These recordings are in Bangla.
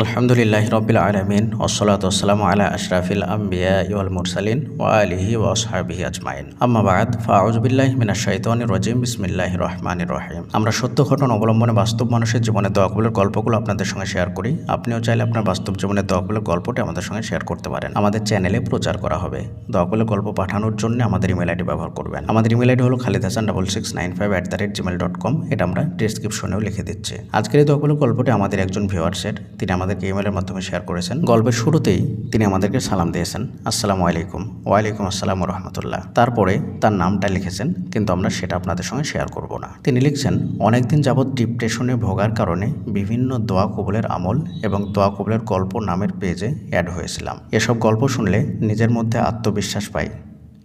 আলহামদুলিল্লাহ রবিল আলমিন ওসলাত ওসালাম আলা আশরাফিল আম্বিয়া ইউল মুরসালিন ও আলিহি ও আসহাবিহি আজমাইন। আম্মাবাদ ফাউজবিল্লাহ মিনা শৈতান রজিম বিসমিল্লাহ রহমান রহিম। আমরা সত্য ঘটনা অবলম্বনে বাস্তব মানুষের জীবনে দোয়াকবুলের গল্পগুলো আপনাদের সঙ্গে শেয়ার করি। আপনিও চাইলে আপনার বাস্তব জীবনে দোয়াকবুলের গল্পটি আমাদের সঙ্গে শেয়ার করতে পারেন। আমাদের চ্যানেলে প্রচার করা হবে। দোয়াকবুলের গল্প পাঠানোর জন্য আমাদের ইমেল আইডি ব্যবহার করবেন। আমাদের ইমেল আইডি হলো Khalid Hasan double six nine five at the rate Gmail dot com. এটা আমরা ডিসক্রিপশনেও লিখে দিচ্ছি। আজকের এই দোয়াকবুলের গল্পটি আমাদের একজন ভিউয়ার্সের। তিনি আমাদেরকে ইমেলের মাধ্যমে শেয়ার করেছেন। গল্পের শুরুতেই তিনি আমাদেরকে সালাম দিয়েছেন। আসসালামু আলাইকুম। ওয়ালাইকুম আসসালাম রহমতুল্লাহ তারপরে তার নামটা লিখেছেন, কিন্তু আমরা সেটা আপনাদের সঙ্গে শেয়ার করব না। তিনি লিখছেন, অনেকদিন যাবৎ ডিপ্রেশনে ভোগার কারণে বিভিন্ন দোয়া কবুলের আমল এবং দোয়া কবুলের গল্প নামের পেজে অ্যাড হয়েছিলাম। এসব গল্প শুনলে নিজের মধ্যে আত্মবিশ্বাস পাই।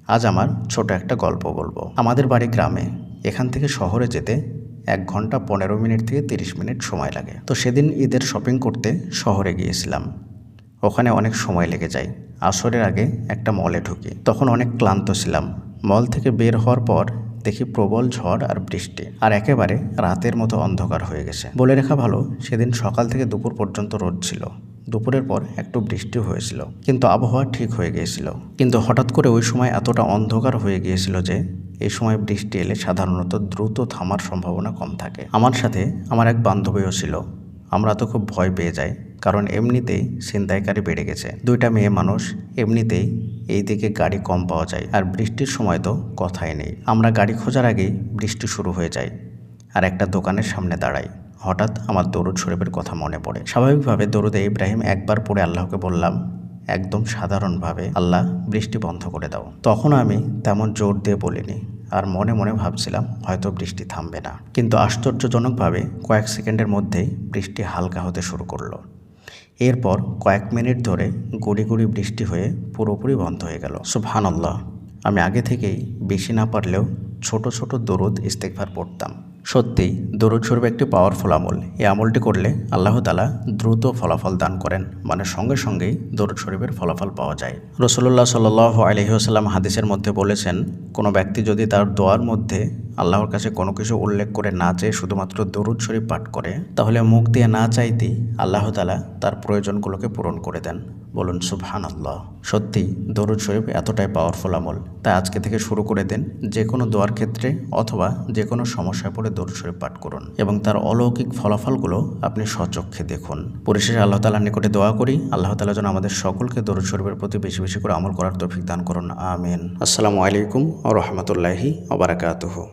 আজ আমার ছোট একটা গল্প বলব। আমাদের বাড়ি গ্রামে, এখান থেকে শহরে যেতে এক ঘণ্টা পনেরো মিনিট থেকে তিরিশ মিনিট সময় লাগে। তো সেদিন ঈদের শপিং করতে শহরে গিয়েছিলাম। ওখানে অনেক সময় লেগে যায়। আসরের আগে একটা মলে ঢুকি। তখন অনেক ক্লান্ত ছিলাম। মল থেকে বের হওয়ার পর দেখি প্রবল ঝড় আর বৃষ্টি। আর একেবারে রাতের মতো অন্ধকার হয়ে গেছে। বলে রাখা ভালো, সেদিন সকাল থেকে দুপুর পর্যন্ত রোদ ছিল। দুপুরের পর একটু বৃষ্টি হয়েছিল। কিন্তু আবহাওয়া ঠিক হয়ে গিয়েছিল। কিন্তু হঠাৎ করে ওই সময় এতটা অন্ধকার হয়ে গিয়েছিল যে এই সময় বৃষ্টি এলে সাধারণত দ্রুত থামার সম্ভাবনা কম থাকে। আমার সাথে আমার এক বান্ধবীও ছিল। আমরা তো খুব ভয় পেয়ে যাই, কারণ এমনিতেই ছিনতাইকারী বেড়ে গেছে। দুইটা মেয়ে মানুষ, এমনিতেই এই দিকে গাড়ি কম পাওয়া যায় আর বৃষ্টির সময় তো কথাই নেই। আমরা গাড়ি খোঁজার আগেই বৃষ্টি শুরু হয়ে যায় আর একটা দোকানের সামনে দাঁড়াই। হঠাৎ আমার দরুদ শরীফের কথা মনে পড়ে। স্বাভাবিকভাবে দরুদে ইব্রাহিম একবার পড়ে আল্লাহকে বললাম একদম সাধারণভাবে আল্লাহ বৃষ্টি বন্ধ করে দাও। তখন আমি তেমন জোর দিয়ে বলিনি, আর মনে মনে ভাবছিলাম হয়তো বৃষ্টি থামবে না। কিন্তু আশ্চর্যজনকভাবে কয়েক সেকেন্ডের মধ্যেই বৃষ্টি হালকা হতে শুরু করল। এরপর কয়েক মিনিট ধরে গুড়ি গুড়ি বৃষ্টি হয়ে পুরোপুরি বন্ধ হয়ে গেল। সুবহানাল্লাহ, আমি আগে থেকেই বেশি না পারলেও ছোট ছোট দরুদ ইস্তেকভার পড়তাম। সত্যিই দরুদ স্বরূপ একটি পাওয়ারফুল আমল। এই আমলটি করলে আল্লাহ তালা দ্রুত ফলাফল দান করেন মানে সঙ্গে সঙ্গেই দরুদ শরীফের ফলাফল পাওয়া যায়। রসুল্লাহ সাল আলহিহাস্লাম হাদিসের মধ্যে বলেছেন কোনো ব্যক্তি যদি তার দোয়ার মধ্যে আল্লাহর কাছে কোনো কিছু উল্লেখ করে না চেয়ে শুধুমাত্র দরুদ শরীফ পাঠ করে, তাহলে মুখ দিয়ে না চাইতেই আল্লাহ তালা তার প্রয়োজনগুলোকে পূরণ করে দেন। বলুন সুবহান আল্লাহ সত্যি, দরুদ শরীফ এতটাই পাওয়ারফুল আমল। তাই আজকে থেকে শুরু করে দেন যে কোনো দোয়ার ক্ষেত্রে অথবা যে কোনো সমস্যায় পড়ে দরুদ শরীফ পাঠ করুন এবং তার অলৌকিক ফলাফলগুলো আপনি সচক্ষে দেখুন। পরিশেষে আল্লাহ তালার নিকটে দোয়া করি, আল্লাহ তালা যেন আমাদের সকলকে দরুদ শরীফের প্রতি বেশি বেশি করে আমল করার তৌফিক দান করুন। আমিন। আসসালামু আলাইকুম ও রহমতুল্লাহি ওবরাকাতুহু।